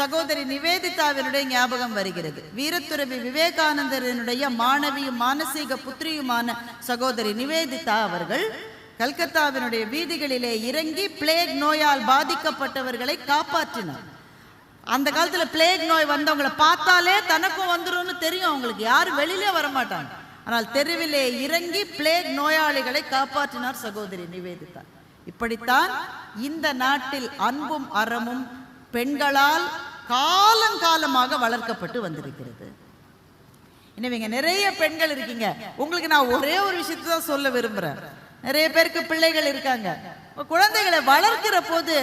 சகோதரி நிவேதிதாவினுடைய ஞாபகம் வருகிறது. வீரத்துறவி விவேகானந்தரனுடைய மாணவியும் மானசீக புத்திரியுமான சகோதரி நிவேதிதா அவர்கள் கல்கத்தாவினுடைய வீதிகளிலே இறங்கி பிளேக் நோயால் பாதிக்கப்பட்டவர்களை காப்பாற்றினார். அந்த காலத்துல பிளேக் நோய் வந்தவங்களை பார்த்தாலே தனக்கும் வந்துரும்னு தெரியும். அவங்களுக்கு யாரும் வெளியிலே வர மாட்டாங்க ஆனால் தெருவிலே இறங்கி பிளேக் நோயாளிகளை காப்பாற்றினார் சகோதரி நிவேதிதா. இப்படித்தான் இந்த நாட்டில் அன்பும் அறமும் பெண்களால் காலங்காலமாக வளர்க்கப்பட்டு வந்திருக்கிறது. எனவே இங்க நிறைய பெண்கள் இருக்கீங்க. உங்களுக்கு நான் ஒரே ஒரு விஷயத்தை தான் சொல்ல விரும்புறேன். நிறைய பேருக்கு பிள்ளைகள் இருக்காங்க. குழந்தைகளை வளர்க்கிற போது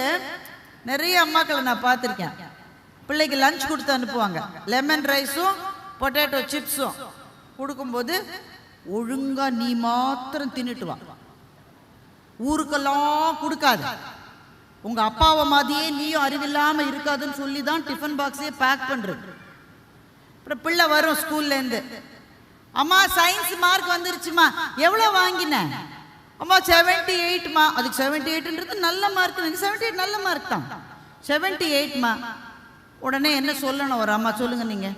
நிறைய அம்மாக்களை நான் பார்த்துருக்கேன். பிள்ளைக்கு லஞ்ச் கொடுத்து அனுப்புவாங்க. லெமன் ரைஸும் பொட்டேட்டோ சிப்ஸும் கொடுக்கும்போது ஒழுங்கா நீ மாத்திரம் தின்னுட்டு வா. ஊருக்கெல்லாம் கொடுக்காது. உங்க அப்பாவை மாதிரியே நீயும் அறிவில்லாம இருக்காதுன்னு சொல்லி தான் டிஃபன் பாக்ஸே பேக் பண்ணுறது அப்புறம் பிள்ளை வரும் ஸ்கூல்ல இருந்து. அம்மா சயின்ஸ் மார்க் வந்துருச்சுமா? எவ்வளவு வாங்கின? அம்மா செவன்டி எயிட்மா அதுக்கு செவன்டி எயிட்ன்றது நல்ல மார்க் செவன்டி எயிட் நல்ல மார்க் தான். செவன்டி எயிட்மா உடனே என்ன சொல்லணும்? ஒரு அம்மா சொல்லுங்க நீங்க.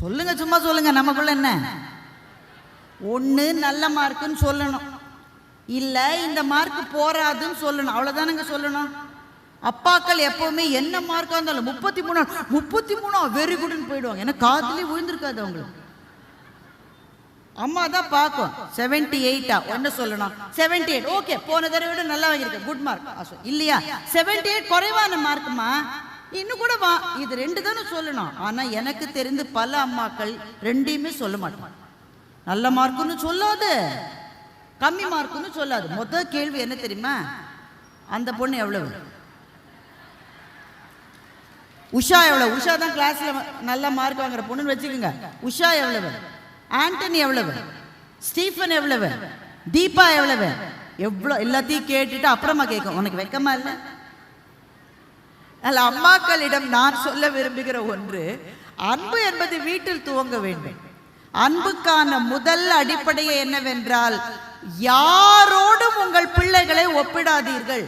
சொல்லுங்க சும்மா சொல்லுங்க. நமக்குள்ள என்ன? ஒன்று நல்ல மார்க்குன்னு சொல்லணும். இல்லை இந்த மார்க் போராதுன்னு சொல்லணும். அவ்வளோதானங்க சொல்லணும்? அப்பாக்கள் எப்பவுமே என்ன மார்க்காக இருந்தாலும் முப்பத்தி மூணா முப்பத்தி மூணா வெரி குட்னு போயிடுவாங்க. ஏன்னா காதுலேயே விழுந்திருக்காது அவங்களுக்கு. அம்மா தான் பார்க்கும். செவன்டி எயிட்டா என்ன சொல்லணும்? செவன்டி எயிட் ஓகே போன தடவை விட நல்லா வாங்கியிருக்க. குட் மார்க் இல்லையா? செவன்டி எயிட் குறைவான மார்க்குமா இன்னும் கூட வா. இது ரெண்டு தானே சொல்லணும். ஆனா எனக்கு தெரிந்து பல அம்மாக்கள் ரெண்டையுமே சொல்ல மாட்டாங்க. நல்ல மார்க்குன்னு சொல்லாது. கம்மி மார்க்குன்னு சொல்லாது. மொத்த கேள்வி என்ன தெரியுமா? அந்த பொண்ணு எவ்வளவு? உஷா எவ்வளவு? உஷா தான் கிளாஸ்ல நல்ல மார்க் வாங்குற பொண்ணுன்னு வச்சுக்கோங்க. உஷா எவ்வளவு? ஆண்டனி எவ்வளவு? ஸ்டீஃபன் எவ்வளவு? தீபா எவ்வளவு? எவ்வளோ? எல்லாத்தையும் கேட்டுட்டு அப்புறமா கேட்கும். உனக்கு வெக்கமா இல்லை? அல்ல அம்மாக்களிடம் நான் சொல்ல விரும்புகிற ஒன்று அன்பு என்பது வீட்டில் துவங்க வேண்டும். அன்புக்கான முதல் அடிப்படையை என்னவென்றால் யாரோடும் உங்கள் பிள்ளைகளை ஒப்பிடாதீர்கள்.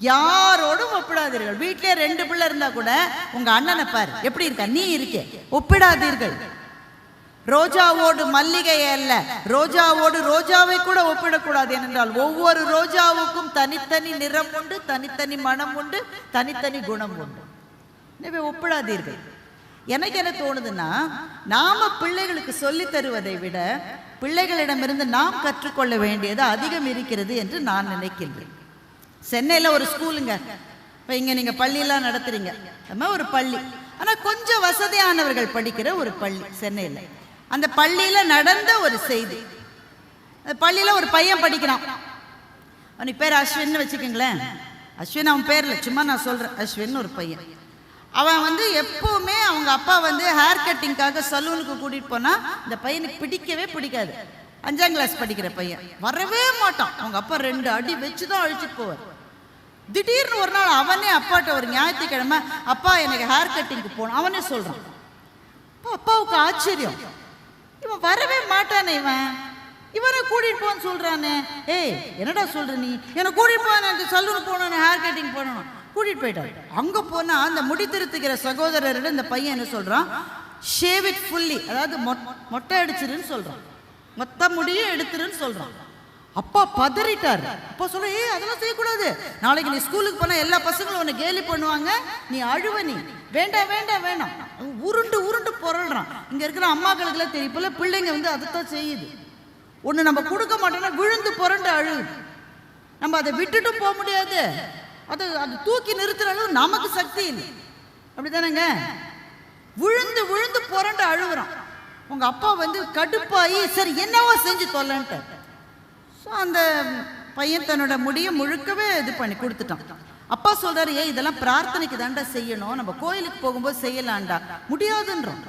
யாரோடும் ஒப்பிடாதீர்கள். வீட்டிலே ரெண்டு பிள்ளை இருந்தா கூட உங்க அண்ணனை பாரு எப்படி இருக்க? நீ இருக்கே. ஒப்பிடாதீர்கள். ரோஜாவோடு மல்லிகை அல்ல. ரோஜாவோடு ரோஜாவை கூட ஒப்பிடக்கூடாது ஏனென்றால் ஒவ்வொரு ரோஜாவுக்கும் தனித்தனி நிறம் உண்டு தனித்தனி மனம் உண்டு தனித்தனி குணம் உண்டு. எனவே ஒப்பிடாதீர்கள். எனக்கு என்ன தோணுதுன்னா நாம பிள்ளைகளுக்கு சொல்லி தருவதை விட பிள்ளைகளிடமிருந்து நாம் கற்றுக்கொள்ள வேண்டியது அதிகம் இருக்கிறது என்று நான் நினைக்கின்றேன். சென்னையில் ஒரு ஸ்கூலுங்க. இப்போ இங்கே நீங்கள் பள்ளியெல்லாம் நடத்துறீங்க. அது ஒரு பள்ளி. ஆனால் கொஞ்சம் வசதியானவர்கள் படிக்கிற ஒரு பள்ளி சென்னையில். அந்த பள்ளியில் நடந்த ஒரு செய்தி. அந்த பள்ளியில் ஒரு பையன் படிக்கிறான். அவனுக்கு பேர் அஸ்வின்னு வச்சுக்கோங்களேன். அஸ்வின் அவன் பேரில். சும்மா நான் சொல்கிறேன் அஸ்வின் ஒரு பையன். அவன் வந்து எப்பவுமே அவங்க அப்பா வந்து ஹேர் கட்டிங்காக சலூனுக்கு கூட்டிகிட்டு போனால் இந்த பையனுக்கு பிடிக்கவே பிடிக்காது. அஞ்சாம் கிளாஸ் படிக்கிற பையன். வரவே மாட்டான். அவங்க அப்பா ரெண்டு அடி வச்சு தான் அழிச்சிட்டு போவார். திடீர்னு ஒரு நாள் அவனே அப்பாட்ட ஒரு ஞாயிற்றுக்கிழமை அப்பா எனக்கு ஹேர் கட்டிங்க்கு போகணும். அவனே சொல்கிறான் அப்பாவுக்கு ஆச்சரியம். இவன் வரவே மாட்டானே இவன். இவனை கூட்டிட்டு போன்னு சொல்றானே. ஏய் என்னடா சொல்ற நீ? என்னை கூட்டிட்டு போன எனக்கு சலூன் போகணும் ஹேர் கட்டிங் போடணும். கூட்டிட்டு போயிட்டாரு. அங்க போனா அந்த முடி திருத்துக்கிற சகோதரரிடம் இந்த பையன் என்ன சொல்றான்? ஷேவ் இட் ஃபுல்லி அதாவது மொட்டை அடிச்சிருன்னு சொல்றான். மொத்த முடியும் எடுத்துருன்னு சொல்றான். அப்பா பதறிட்டார். அப்பா சொல்ற ஏ அதெல்லாம் செய்யக்கூடாது. நாளைக்கு நீ ஸ்கூலுக்கு போனா எல்லா பசங்களும் உன்னை கேலி பண்ணுவாங்க. நீ அழுவ நீ. வேண்டாம் வேண்டாம் வேண்டாம் உருண்டு உருண்டு பொருள்றான் இங்க இருக்கிற அம்மாக்களுக்குலாம் தெரியும். போல பிள்ளைங்க வந்து அதைத்தான் செய்யுது. ஒன்று நம்ம கொடுக்க மாட்டோம்னா விழுந்து புரண்டு அழுகுது நம்ம அதை விட்டுட்டும் போக முடியாது. அது அது தூக்கி நிறுத்துற அளவு நமக்கு சக்தி இல்லை. அப்படிதானேங்க விழுந்து விழுந்து புரண்டு அழுகுறான். உங்க அப்பா வந்து கடுப்பாயி சரி என்னவோ செஞ்சு தொல்லன்ட்டு ஸோ அந்த பையன் தன்னோட முடியை முழுக்கவே இது பண்ணி கொடுத்துட்டான். அப்பா சொல்றாரு ஏன் இதெல்லாம் பிரார்த்தனைக்கு தாண்டா செய்யணும். நம்ம கோயிலுக்கு போகும்போது செய்யலாண்டா முடியாதுன்றோம்.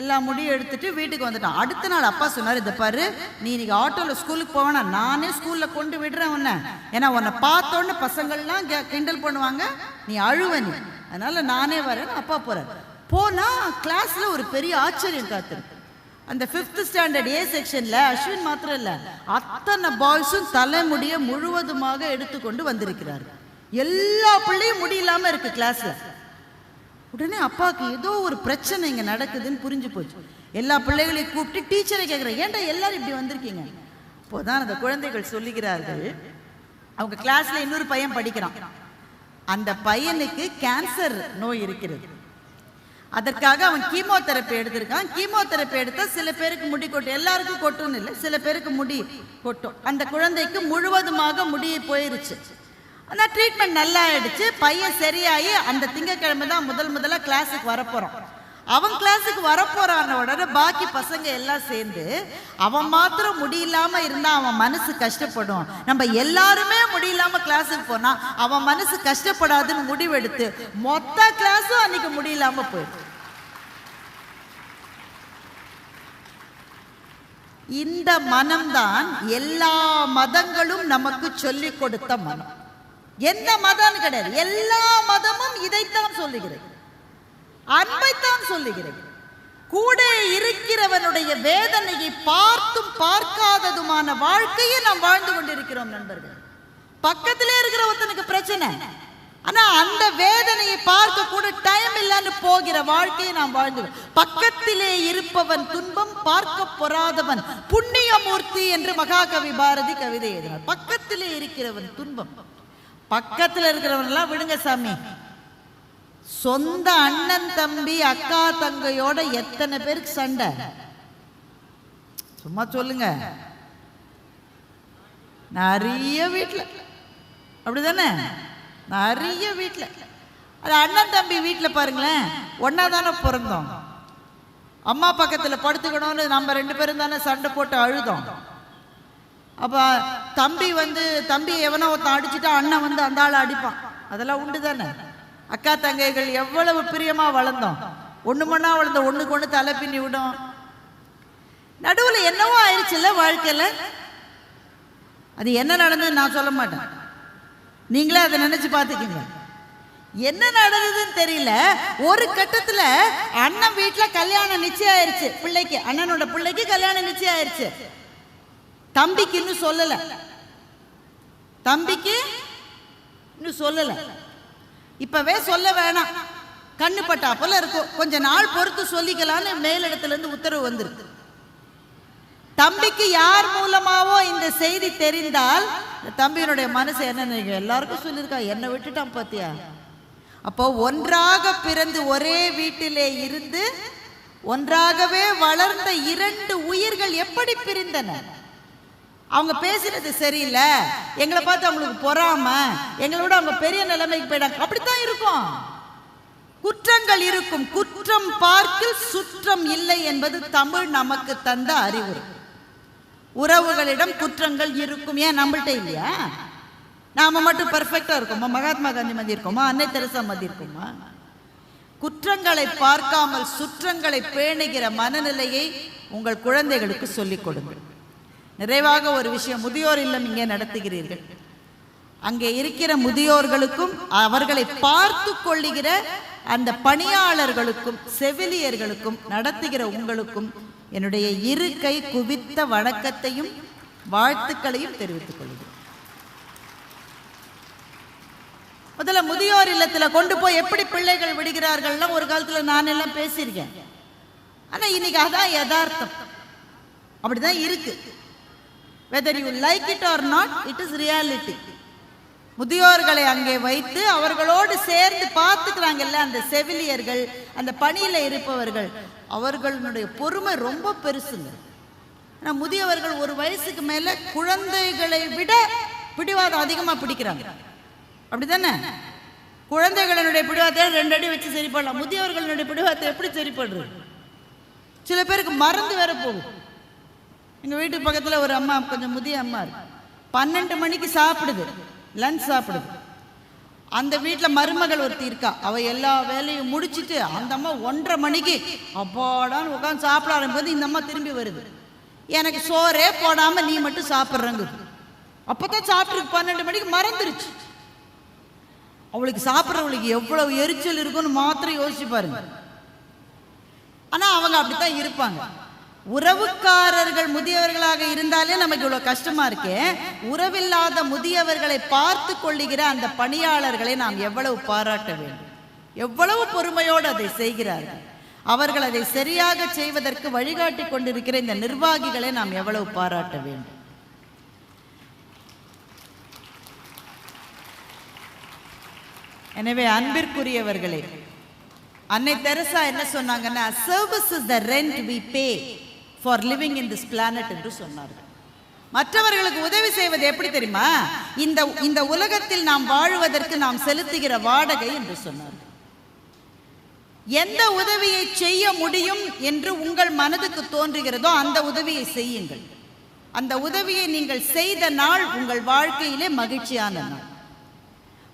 எல்லா முடியும் எடுத்துட்டு வீட்டுக்கு வந்துட்டான். அடுத்த நாள் அப்பா சொன்னார் இந்த பாரு நீ இன்னைக்கு ஆட்டோவில் ஸ்கூலுக்கு போவேனா? நானே ஸ்கூலில் கொண்டு விடுறேன் உன்னை. ஏன்னா உன்னை பார்த்தோன்னே பசங்கள்லாம் கிண்டல் பண்ணுவாங்க. நீ அழுவ நீ. அதனால நானே வரேன் அப்பா போகிறேன் போனால் கிளாஸில் ஒரு பெரிய ஆச்சரியம் காத்திருக்கு. அந்த ஃபிஃப்த் ஸ்டாண்டர்ட் ஏ செக்ஷனில் அஸ்வின் மாத்திரம் இல்லை அத்தனை பாய்ஸும் தலைமுடியை முழுவதுமாக எடுத்துக்கொண்டு வந்திருக்கிறார் எல்லா பிள்ளையும் முடியலாமல் இருக்குது கிளாஸில் உடனே அப்பாவுக்கு ஏதோ ஒரு பிரச்சனை இங்கே நடக்குதுன்னு புரிஞ்சு போச்சு. எல்லா பிள்ளைகளையும் கூப்பிட்டு டீச்சரை கேட்குறேன் ஏன்டா எல்லாரும் இப்படி வந்திருக்கீங்க? அப்போதான் அந்த குழந்தைகள் சொல்லுகிறார்கள். அவங்க கிளாஸ்ல இன்னொரு பையன் படிக்கிறான். அந்த பையனுக்கு கேன்சர் நோய் இருக்கிறது. அதற்காக அவன் கீமோதெரப்பி எடுத்திருக்கான். கீமோதெரப்பி எடுத்தா சில பேருக்கு முடி கொட்டும் எல்லாருக்கும் கொட்டும்னு இல்லை சில பேருக்கு முடி கொட்டும். அந்த குழந்தைக்கு முழுவதுமாக முடியை போயிருச்சு. அந்த ட்ரீட்மெண்ட் நல்லா ஆயிடுச்சு பையன் சரியாகி அந்த திங்கக்கிழமை தான் முதல் முதல்ல கிளாஸுக்கு வரப்போகிறோம் அவன் கிளாஸுக்கு வரப்போறான உடனே பாக்கி பசங்க எல்லாம் சேர்ந்து அவன் மாத்திரம் முடியில்லாம இருந்தா அவன் மனசு கஷ்டப்படும். நம்ம எல்லாருமே முடியில்லாம கிளாஸுக்கு போனா அவன் மனசு கஷ்டப்படாதுன்னு முடிவெடுத்து மொத்த கிளாஸும் அன்னைக்கு முடியில்லாம போயிடும் இந்த மனம்தான் எல்லா மதங்களும் நமக்கு சொல்லிக் கொடுத்த மனம். எந்த மதம்னு கிடையாது. எல்லா மதமும் இதைத்தான் சொல்லுகிறது. அன்பைத்தான் சொல்லுகிறது. கூட இருக்கிறவனுடைய வேதனையை பார்த்தும் பார்க்காததுமான வாழ்க்கையை நாம் வாழ்ந்து கொண்டிருக்கிறோம் நண்பர்கள். பக்கத்திலே இருக்கிற ஒருத்தனுக்கு பிரச்சனை. ஆனா அந்த வேதனையை பார்க்க கூட டைம் இல்லைன்னு போகிற வாழ்க்கையை நாம் வாழ்ந்து பக்கத்திலே இருப்பவன் துன்பம் பார்க்க பொறாதவன் புண்ணியமூர்த்தி என்று மகாகவி பாரதி கவிதை எழுதினார். பக்கத்திலே இருக்கிறவன் துன்பம் பக்கத்துல இருக்கிறவனெல்லாம் விடுங்க சாமி. சொந்த அண்ணன் தம்பி அக்கா தங்கையோட எத்தனை பேருக்கு சண்டை? சும்மா சொல்லுங்க. நிறைய வீட்டில் அப்படிதானே? நிறைய வீட்டில் அது அண்ணன் தம்பி வீட்டில் பாருங்களேன் ஒன்றா தானே பிறந்தோம். அம்மா பக்கத்தில் படுத்துக்கணும்னு நம்ம ரெண்டு பேரும் தானே சண்டை போட்டு அழுதோம். அப்போ தம்பி வந்து தம்பி எவனோ ஒருத்தன் அடிச்சுட்டா அண்ணன் வந்து அந்த ஆள் அடிப்பான். அதெல்லாம் உண்டு தானே? அக்கா தங்கைகள் எவ்வளவு பிரியமா வளர்ந்தோம். ஒண்ணு மண்ணா வளர்ந்த ஒண்ணுக்கு ஒண்ணு தலை பின்னி விடும். நடுவுல என்னவோ ஆயிடுச்சுல்ல வாழ்க்கையில? அது என்ன நடந்ததுன்னு நான் சொல்ல மாட்டேன். நீங்களே அதை நினைச்சு பார்த்துக்கீங்க. என்ன நடந்ததுன்னு தெரியல. ஒரு கட்டத்துல அண்ணன் வீட்டில் கல்யாணம் நிச்சயம் ஆயிருச்சு. பிள்ளைக்கு அண்ணனோட பிள்ளைக்கு கல்யாணம் நிச்சயம் ஆயிருச்சு. தம்பிக்கு இன்னும் சொல்லல. தம்பிக்கு இன்னும் சொல்லல. இப்பவே சொல்ல வேணாம். கண்ணு பட்டா போல இருக்கும் கொஞ்ச நாள் பொறுத்து சொல்லிக்கலாம்னு மேலிடத்துல இருந்து உத்தரவு வந்திருக்கு. தம்பிக்கு யார் மூலமாவோ இந்த செய்தி தெரிந்தால் இந்த தம்பியினுடைய மனசு என்ன எல்லாருக்கும் சொல்லியிருக்கா என்னை விட்டுட்டான் பாத்தியா? அப்போ ஒன்றாக பிறந்து ஒரே வீட்டிலே இருந்து ஒன்றாகவே வளர்ந்த இரண்டு உயிர்கள் எப்படி பிரிந்தன? அவங்க பேசுறது சரியில்லை. எங்களை பார்த்து அவங்களுக்கு பொறாம. எங்களை விட அவங்க பெரிய நிலைமைக்கு போயிட்டாங்க. அப்படித்தான் இருக்கும். குற்றங்கள் இருக்கும். குற்றம் பார்க்கில் சுற்றம் இல்லை என்பது தமிழ் நமக்கு தந்த அறிவுரை. உறவுகளிடம் குற்றங்கள் இருக்கும். ஏன் நம்மள்கிட்ட இல்லையா? நாம மட்டும் பர்ஃபெக்டா இருக்கோமா? மகாத்மா காந்தி மதி இருக்கோமா? அன்னை தெரசா மதி இருக்கோமா? குற்றங்களை பார்க்காமல் சுற்றங்களை பேணுகிற மனநிலையை உங்கள் குழந்தைகளுக்கு சொல்லிக் கொடுங்கள். நிறைவாக ஒரு விஷயம் முதியோர் இல்லம் இங்கே நடத்துகிறீர்கள். அங்கே இருக்கிற முதியோர்களுக்கும் அவர்களை பார்த்து கொள்ளுகிற அந்த பணியாளர்களுக்கும் செவிலியர்களுக்கும் நடத்துகிற உங்களுக்கும் என்னுடைய இரு கை குவித்த வணக்கத்தையும் வாழ்த்துக்களையும் தெரிவித்துக் கொள்கிறேன். முதல்ல முதியோர் இல்லத்துல கொண்டு போய் எப்படி பிள்ளைகள் விடுகிறார்கள்னா ஒரு காலத்துல நான் எல்லாம் பேசியிருக்கேன். ஆனா இன்னைக்கு அதான் யதார்த்தம். அப்படிதான் இருக்கு. Whether you like it or not it is reality முதியோர்களை அங்கே வைத்து அவர்களோடு சேர்ந்து பார்த்துக்கிறாங்கல்ல அந்த செவிலியர்கள் அந்த பணியில இருப்பவர்கள். அவர்களுடைய பொறுமை ரொம்ப பெருசுங்க. ஆனால் முதியவர்கள் ஒரு வயசுக்கு மேல குழந்தைகளை விட பிடிவாதம் அதிகமாக பிடிக்கிறாங்க. அப்படிதானே? குழந்தைகளினுடைய பிடிவாதத்தை ரெண்டு அடி வச்சு சரி பண்ணலாம் முதியவர்களுடைய பிடிவாதத்தை எப்படி சரி சில பேருக்கு மறந்து வேற போகும். எங்கள் வீட்டு பக்கத்தில் ஒரு அம்மா கொஞ்சம் முதிய அம்மா இருக்கு. பன்னெண்டு மணிக்கு சாப்பிடுது. லஞ்ச் சாப்பிடுது. அந்த வீட்டில் மருமகள் ஒருத்தி இருக்கா. அவள் எல்லா வேலையும் முடிச்சிட்டு அந்த அம்மா ஒன்றரை மணிக்கு அப்பாடான்னு உட்காந்து சாப்பிட ஆரம்பிக்கும்போது இந்த அம்மா திரும்பி வருது. எனக்கு சோறே போடாமல் நீ மட்டும் சாப்பிட்றங்க அப்போ தான் சாப்பிட்ருக்கு பன்னெண்டு மணிக்கு மறந்துருச்சு. அவளுக்கு சாப்பிட்றவளுக்கு எவ்வளவு எரிச்சல் இருக்குன்னு மாத்திரம் யோசிச்சு பாருங்க. ஆனால் அவங்க அப்படித்தான் இருப்பாங்க. உறவுக்காரர்கள் முதியவர்களாக இருந்தாலே நமக்கு இவ்வளவு கஷ்டமா இருக்கே. உறவில்லாத முதியவர்களை பார்த்து கொள்ளுகிற அந்த பணியாளர்களை நாம் எவ்வளவு பாராட்ட வேண்டும். எவ்வளவு பொறுமையோடு அதை செய்கிறார்கள். அவர்கள் அதை சரியாக செய்வதற்கு வழிகாட்டி கொண்டிருக்கிற இந்த நிர்வாகிகளை நாம் எவ்வளவு பாராட்ட வேண்டும். எனவே அன்பிற்குரியவர்களே அன்னை தெரசா என்ன சொன்னாங்கன்னா service is the rent we pay for living in this planet என்று சொன்னார்கள். மற்றவர்களுக்கு உதவி செய்வது எப்படி தெரியுமா? இந்த இந்த உலகத்தில் நாம் வாழுவதற்கு நாம் செலுத்துகிற வாடகை என்று சொன்னார்கள். எந்த உதவியை செய்ய முடியும் என்று உங்கள் மனதுக்கு தோன்றுகிறதோ அந்த உதவியை செய்யுங்கள். அந்த உதவியை நீங்கள் செய்த நாள் உங்கள் வாழ்க்கையிலே மகிழ்ச்சியான நாள்.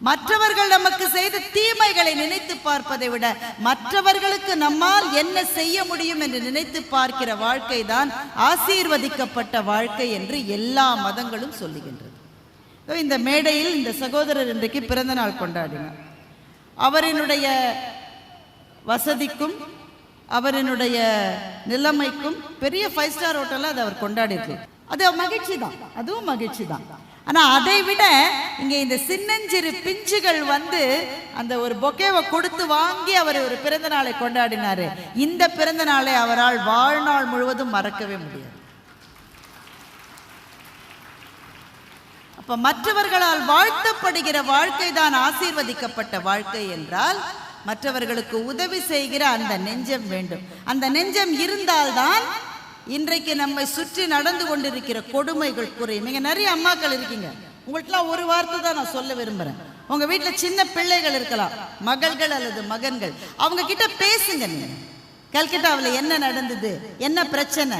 மற்றவர்கள் நமக்கு செய்த தீமைகளை நினைத்து பார்ப்பதை விட மற்றவர்களுக்கு நம்மால் என்ன செய்ய முடியும் என்று நினைத்து பார்க்கிற வாழ்க்கை தான் ஆசீர்வதிக்கப்பட்ட வாழ்க்கை என்று எல்லா மதங்களும் சொல்லுகின்றது. இந்த மேடையில் இந்த சகோதரர் இன்றைக்கு பிறந்த நாள் கொண்டாடினார். அவரினுடைய வசதிக்கும் அவரினுடைய நிலைமைக்கும் பெரிய ஃபைவ் ஸ்டார் ஹோட்டலில் அதை அவர் கொண்டாடிருக்கு அது மகிழ்ச்சி தான். அதுவும் மகிழ்ச்சி தான். ஆனால் அதை விட இங்கே இந்த சின்னஞ்சிறு பிஞ்சுகள் வந்து அந்த ஒரு பொக்கேவை கொடுத்து வாங்கி அவர் ஒரு பிறந்த நாளை கொண்டாடினாரு. இந்த பிறந்த நாளை அவரால் வாழ்நாள் முழுவதும் மறக்கவே முடியாது. அப்ப மற்றவர்களால் வாழ்த்தப்படுகிற வாழ்க்கை தான் ஆசீர்வதிக்கப்பட்ட வாழ்க்கை என்றால் மற்றவர்களுக்கு உதவி செய்கிற அந்த நெஞ்சம் வேண்டும். அந்த நெஞ்சம் இருந்தால்தான் இன்றைக்கு நம்மை சுற்றி நடந்து கொண்டிருக்கிற கொடுமைகள் குறையும். இங்கே நிறைய அம்மாக்கள் இருக்கீங்க. உங்கள்கிட்டலாம் ஒரு வார்த்தை தான் நான் சொல்ல விரும்புறேன். உங்கள் வீட்டில் சின்ன பிள்ளைகள் இருக்கலாம். மகள்கள் அல்லது மகன்கள். அவங்க கிட்ட பேசுங்க நீங்க. கல்கட்டாவில் என்ன நடந்தது? என்ன பிரச்சனை?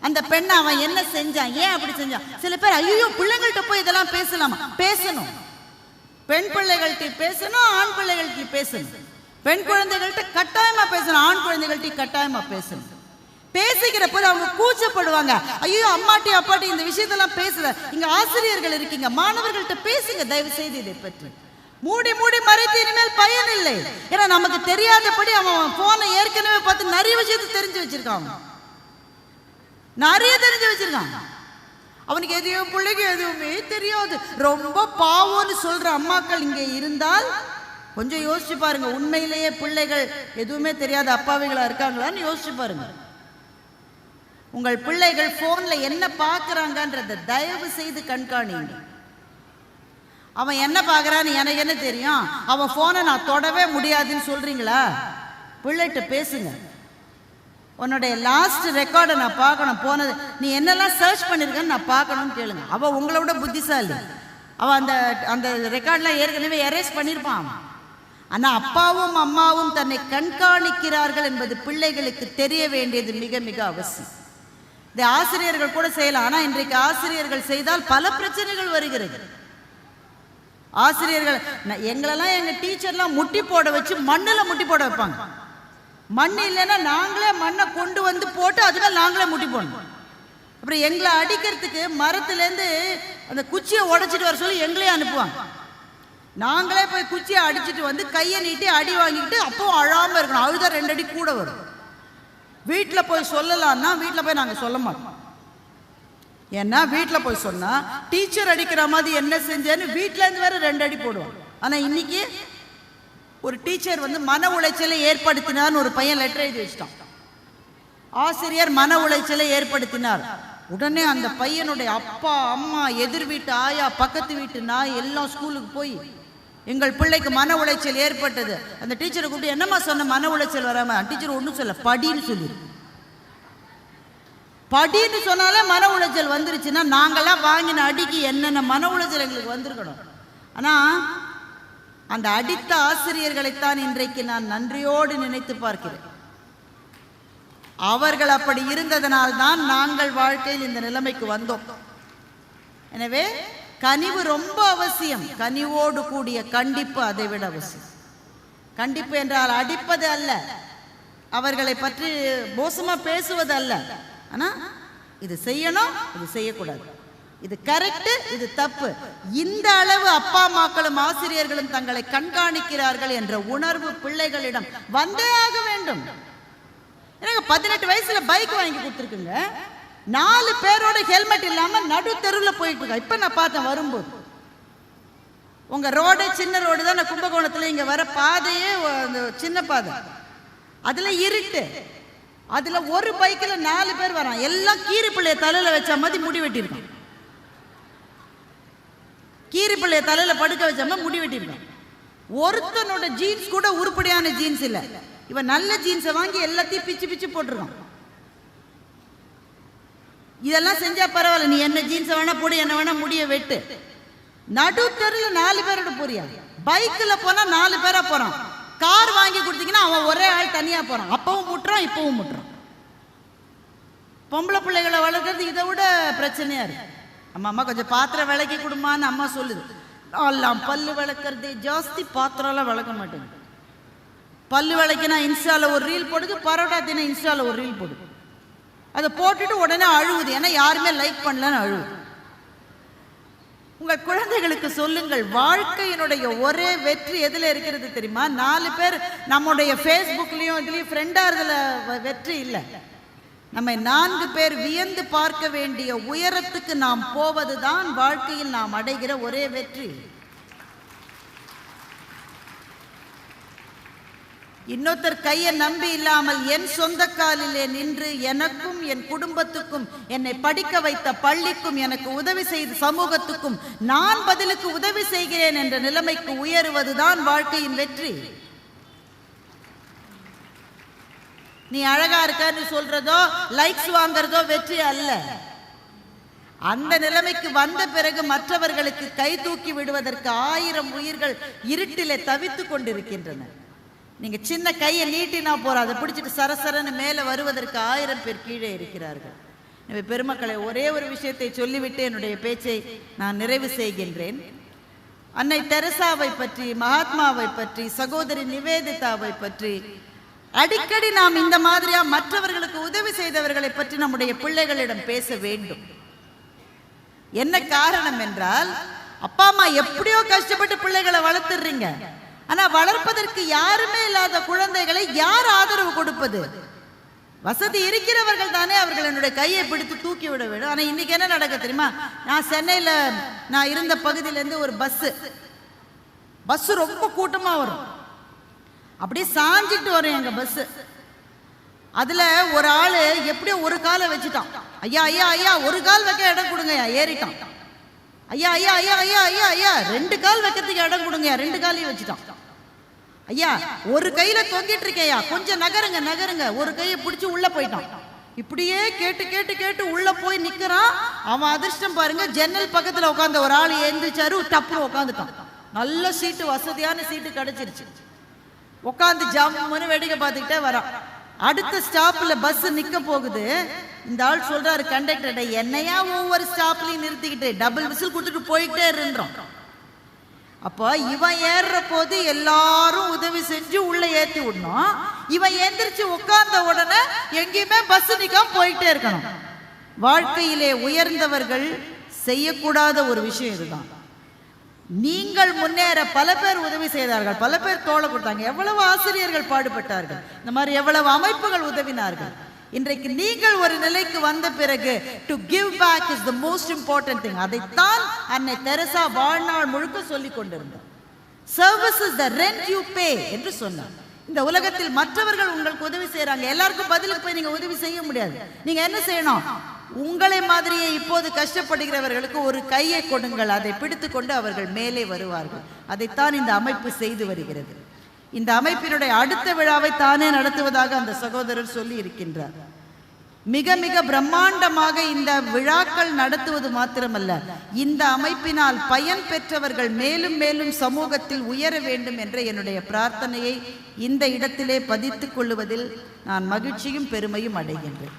அந்த பெண்ணை அவன் என்ன செஞ்சான்? ஏன் அப்படி செஞ்சான்? சில பேர் ஐயோ பிள்ளைங்கள்ட்ட போய் இதெல்லாம் பேசலாமா? பேசணும். பெண் பிள்ளைகள்கிட்ட பேசணும் ஆண் பிள்ளைகள்கிட்ட பேசணும். பெண் குழந்தைகள்கிட்ட கட்டாயமா பேசணும் ஆண் குழந்தைகள்கிட்ட கட்டாயமா பேசணும். பேசிக்கிற போது அவங்க கூச்சப்படுவாங்க. ஐயோ அம்மாட்டி அப்பாட்டி இந்த விஷயத்தெல்லாம் பேசுற. இங்க ஆசிரியர்கள் இருக்கீங்க. மாணவர்கள்ட்ட பேசுங்க தயவு செய்து இதை பற்றி. மூடி மூடி மறைத்து இனிமேல் பயன் இல்லை ஏன்னா நமக்கு தெரியாதபடி அவன் போனை ஏற்கனவே பார்த்து நிறைய விஷயத்தை தெரிஞ்சு வச்சிருக்கான். நிறைய தெரிஞ்சு வச்சிருக்கான். அவனுக்கு எதையும் பிள்ளைக்கு எதுவுமே தெரியாது. ரொம்ப பாவம்னு சொல்ற அம்மாக்கள் இங்கே இருந்தால் கொஞ்சம் யோசிச்சு பாருங்க. உண்மையிலேயே பிள்ளைகள் எதுவுமே தெரியாத அப்பாவிகளா இருக்காங்களான்னு யோசிச்சு பாருங்க. உங்கள் பிள்ளைகள் போன்ல என்ன பார்க்குறாங்கன்றத தயவு செய்து கண்காணிங்க அவன் என்ன பார்க்குறான்னு எனக்கு என்ன தெரியும்? அவன் ஃபோனை நான் தொடவே முடியாதுன்னு சொல்கிறீங்களா பிள்ளைகிட்ட பேசுங்க. உன்னுடைய லாஸ்ட் ரெக்கார்டை நான் பார்க்கணும். போனது நீ என்னெல்லாம் சர்ச் பண்ணிருக்கன்னு நான் பார்க்கணும்னு கேளுங்க. அவள் உங்களை விட புத்திசாலி. அவன் அந்த அந்த ரெக்கார்ட்லாம் ஏற்கனவே எரேஸ் பண்ணியிருப்பான் அவன். ஆனால் அப்பாவும் அம்மாவும் தன்னை கண்காணிக்கிறார்கள் என்பது பிள்ளைகளுக்கு தெரிய வேண்டியது மிக மிக அவசியம். இந்த ஆசிரியர்கள் கூட செய்யலாம். ஆனா இன்றைக்கு ஆசிரியர்கள் செய்தால் பல பிரச்சனைகள் வருகிறது. ஆசிரியர்கள் எங்களெல்லாம் எங்க டீச்சர்லாம் முட்டி போட வச்சு மண்ணில் முட்டி போட வைப்பாங்க. மண் இல்லைன்னா நாங்களே மண்ணை கொண்டு வந்து போட்டு அதுக்கு நாங்களே முட்டி போடணும். அப்புறம் எங்களை அடிக்கிறதுக்கு மரத்துலேருந்து அந்த குச்சியை உடைச்சிட்டு வர சொல்லி எங்களே அனுப்புவாங்க. நாங்களே போய் குச்சியை அடிச்சிட்டு வந்து கையை நீட்டி அடி வாங்கிக்கிட்டு அப்போ அழாம இருக்கணும். அழுதா ரெண்டு அடி கூட வரும். வீட்டில் போய் சொல்லலான்னா வீட்டில் போய் நாங்கள் சொல்ல மாட்டோம். ஏன்னா வீட்டில் போய் சொன்னால் டீச்சர் அடிக்கிற மாதிரி என்ன செஞ்சேன்னு வீட்டிலேருந்து வேறு வேற ரெண்டு அடி போடுவோம் ஆனால் இன்னைக்கு ஒரு டீச்சர் வந்து மன உளைச்சலை ஏற்படுத்தினார்னு ஒரு பையன் லெட்டர் எழுதி வச்சிட்டான். ஆசிரியர் மன உளைச்சலை ஏற்படுத்தினார். உடனே அந்த பையனுடைய அப்பா அம்மா எதிர் வீட்டு ஆயா பக்கத்து வீட்டு நாய் எல்லாம் ஸ்கூலுக்கு போய் எங்கள் பிள்ளைக்கு மன உளைச்சல் ஏற்பட்டது. அந்த டீச்சரை கூப்பிட்டு என்னம்மா சொன்ன மன உளைச்சல் வராம? டீச்சர் ஒன்றும் சொல்ல படின்னு சொல்லிடு படின்னு சொன்னாலே மன உளைச்சல் வந்துருச்சுன்னா நாங்கெல்லாம் வாங்கின அடிக்கு என்னென்ன மன உளைச்சல் எங்களுக்கு வந்திருக்கணும். ஆனால் அந்த அடித்த ஆசிரியர்களைத்தான் இன்றைக்கு நான் நன்றியோடு நினைத்து பார்க்கிறேன். அவர்கள் அப்படி இருந்ததனால் தான் நாங்கள் வாழ்க்கையில் இந்த நிலைமைக்கு வந்தோம். எனவே கனிவு ரொம்ப அவசியம். கனிவோடு கூடிய கண்டிப்பு அதை விட அவசியம். கண்டிப்பு என்றால் அடிப்பது அல்ல. அவர்களை பற்றி மோசமா பேசுவது அல்ல. ஆனா இது செய்யணும் இது செய்யக்கூடாது. இது கரெக்ட் இது தப்பு. இந்த அளவு அப்பா அம்மாக்களும் ஆசிரியர்களும் தங்களை கண்காணிக்கிறார்கள் என்ற உணர்வு பிள்ளைகளிடம் வந்தே ஆக வேண்டும். எனக்கு பதினெட்டு வயசுல பைக் வாங்கி கொடுத்துருக்குங்க. நாலு பேரோட ஹெல்மெட் இல்லாம நடு தெருவில் போயிட்டு இருக்கா. இப்ப நான் பார்த்தேன் வரும்போது. உங்க ரோடு சின்ன ரோடு தான் நான் கும்பகோணத்துல இங்க வர பாதையே அந்த சின்ன பாதை. அதுல இருட்டு. அதுல ஒரு பைக்கில் நாலு பேர் வரான் எல்லாம் கீரி பிள்ளைய தலையில வச்ச மாதிரி முடி வெட்டியிருக்கான் கீரி பிள்ளைய தலையில படுக்க வச்ச மாதிரி முடி வெட்டியிருக்கான் ஒருத்தனோட ஜீன்ஸ் கூட உருப்படியான ஜீன்ஸ் இல்லை. இவன் நல்ல ஜீன்ஸை வாங்கி எல்லாத்தையும் பிச்சு பிச்சு போட்டிருக்கான். இதெல்லாம் செஞ்சா பரவாயில்ல. நீ என்ன ஜீன்ஸை வேணா போடு என்ன வேணா முடிய வெட்டு. நடுத்தருல நாலு பேரோட போறியா? பைக்கில் போனா நாலு பேரா போறான். கார் வாங்கி கொடுத்தீங்கன்னா அவன் ஒரே ஆள் தனியா போறான். அப்பவும் முட்டுறான் இப்பவும் முட்டுறான். பொம்பளை பிள்ளைகளை வளர்க்கறது இதை விட பிரச்சனையா இருக்கு. அம்மா அம்மா கொஞ்சம் பாத்திரம் விளக்கி கொடுமான்னு அம்மா சொல்லுது. எல்லாம் பல்லு விளக்குறது ஜாஸ்தி பாத்திரம்லாம் விளக்க மாட்டேங்குது. பல்லு விளக்கினா இன்ஸ்டால ஒரு ரீல் போடுது பரோட்டா தின இன்ஸ்டால ஒரு ரீல் போடுது. அதை போட்டுட்டு உடனே அழுவுது. ஏன்னா யாருமே லைக் பண்ணலன்னு அழுவுது. உங்கள் குழந்தைகளுக்கு சொல்லுங்கள் வாழ்க்கையினுடைய ஒரே வெற்றி எதில் இருக்கிறது தெரியுமா? நாலு பேர் நம்முடைய ஃபேஸ்புக்லேயும் இதுலேயும் ஃப்ரெண்டாக இதில் வெற்றி இல்லை. நம்மை நான்கு பேர் வியந்து பார்க்க வேண்டிய உயரத்துக்கு நாம் போவதுதான் வாழ்க்கையில் நாம் அடைகிற ஒரே வெற்றி. இன்னொருத்தர் கையை நம்பி இல்லாமல் என் சொந்த காலிலே நின்று எனக்கும் என் குடும்பத்துக்கும் என்னை படிக்க வைத்த பள்ளிக்கும் எனக்கு உதவி செய்த சமூகத்துக்கும் நான் பதிலுக்கு உதவி செய்கிறேன் என்ற நிலைமைக்கு உயருவதுதான் வாழ்க்கையின் வெற்றி. நீ அழகா இருக்கான்னு சொல்றதோ லைக்ஸ் வாங்குறதோ வெற்றி அல்ல. அந்த நிலைமைக்கு வந்த பிறகு மற்றவர்களுக்கு கை தூக்கி விடுவதற்கு ஆயிரம் உயிர்கள் இருட்டிலே தவித்துக் கொண்டிருக்கின்றன. நீங்க சின்ன கையை நீட்டினா போறாத பிடிச்சிட்டு சரசரன்னு மேலே வருவதற்கு ஆயிரம் பேர் கீழே இருக்கிறார்கள். எனவே பெருமக்களை ஒரே ஒரு விஷயத்தை சொல்லிவிட்டு என்னுடைய பேச்சை நான் நிறைவு செய்கின்றேன். அன்னை தெரசாவை பற்றி மகாத்மாவை பற்றி சகோதரி நிவேதிதாவை பற்றி அடிக்கடி நாம் இந்த மாதிரியா மற்றவர்களுக்கு உதவி செய்தவர்களை பற்றி நம்முடைய பிள்ளைகளிடம் பேச வேண்டும். என்ன காரணம் என்றால் அப்பா அம்மா எப்படியோ கஷ்டப்பட்டு பிள்ளைகளை வளர்த்துடுறீங்க ஆனா வளர்ப்பதற்கு யாருமே இல்லாத குழந்தைகளை யார் ஆதரவு கொடுப்பது? வசதி இருக்கிறவர்கள் தானே அவர்கள் என்னுடைய கையை பிடித்து தூக்கி விட வேண்டும். ஆனா இன்னைக்கு என்ன நடக்க தெரியுமா? நான் சென்னையில நான் இருந்த பகுதியிலேருந்து ஒரு பஸ் பஸ் ரொம்ப கூட்டமா வரும். அப்படியே சாஞ்சிட்டு வரும் எங்க பஸ் அதுல ஒரு ஆளு எப்படியோ ஒரு காலை வச்சுட்டான். ஐயா ஐயா ஐயா ஒரு கால் வைக்க இடம் கொடுங்க ஏறிட்டான். ஐயா ஐயா ஐயா ஐயா ஐயா ஐயா ரெண்டு கால் வைக்கிறதுக்கு இடம் கொடுங்கய்யா ரெண்டு காலையும் வச்சுட்டான் ஐயா ஒரு கையில தொங்கிட்டு இருக்கேயா கொஞ்சம் நகருங்க நகருங்க. ஒரு கையை பிடிச்சி உள்ள போயிட்டான். இப்படியே கேட்டு கேட்டு கேட்டு உள்ள போய் நிக்கிறான். அவன் அதிர்ஷ்டம் பாருங்க ஜன்னல் பக்கத்துல உட்காந்த ஒரு ஆள் எழுந்திரிச்சாரு டப்புன்னு உட்காந்துட்டான் நல்ல சீட்டு வசதியான சீட்டு கிடைச்சிருச்சு. உட்காந்து ஜம்முன்னு வேடிக்கை பார்த்துக்கிட்டே வரான். அடுத்த ஸ்டாப்ல பஸ் நிக்க போகுது. இந்த ஆள் சொல்றாரு கண்டக்டர் என்னையா ஒவ்வொரு ஸ்டாப்லையும் நிறுத்திக்கிட்டு டபுள் விசில் கொடுத்துட்டு போயிட்டே இருந்தோம் அப்போ இவன் ஏறுற போது எல்லாரும் உதவி செஞ்சு உள்ள ஏத்தி விடணும். இவன் எந்திரிச்சு உட்கார்ந்த உடனே எங்கேயுமே பஸ் நிக்காம போயிட்டே இருக்கணும். வாழ்க்கையிலே உயர்ந்தவர்கள் செய்யக்கூடாத ஒரு விஷயம் இதுதான். நீங்கள் முன்னேற பல பேர் உதவி செய்தார்கள். பல பேர் தோளை கொடுத்தாங்க. எவ்வளவு ஆசிரியர்கள் பாடுபட்டார்கள். இந்த மாதிரி எவ்வளவு அமைப்புகள் உதவினார்கள். இன்றைக்கு நீங்கள் ஒரு நிலைக்கு வந்த பிறகு to give back is the most important thing அதைத்தான் அன்னை தெரசா வாழ்நாள் முழுக்க சொல்லிக் கொண்டிருந்தார். Service is the rent you pay என்று சொன்னார். இந்த உலகத்தில் மற்றவர்கள் உங்களுக்கு உதவி செய்யறாங்க எல்லாருக்கும் பதிலுக்கு போய் நீங்க உதவி செய்ய முடியாது. நீங்க என்ன செய்யணும்? உங்களை மாதிரியே இப்போது கஷ்டப்படுகிறவர்களுக்கு ஒரு கையை கொடுங்கள். அதை பிடித்துக்கொண்டு அவர்கள் மேலே வருவார்கள். அதைத்தான் இந்த அமைப்பு செய்து வருகிறது. இந்த அமைப்பினுடைய அடுத்த விழாவை தானே நடத்துவதாக அந்த சகோதரர் சொல்லி இருக்கின்றார் மிக மிக பிரம்மாண்டமாக இந்த விழாக்கள் நடத்துவது மாத்திரமல்ல இந்த அமைப்பினால் பயன் பெற்றவர்கள் மேலும் மேலும் சமூகத்தில் உயர வேண்டும் என்ற என்னுடைய பிரார்த்தனையை இந்த இடத்திலே பதித்துக் கொள்ளுவதில் நான் மகிழ்ச்சியும் பெருமையும் அடைகின்றேன்.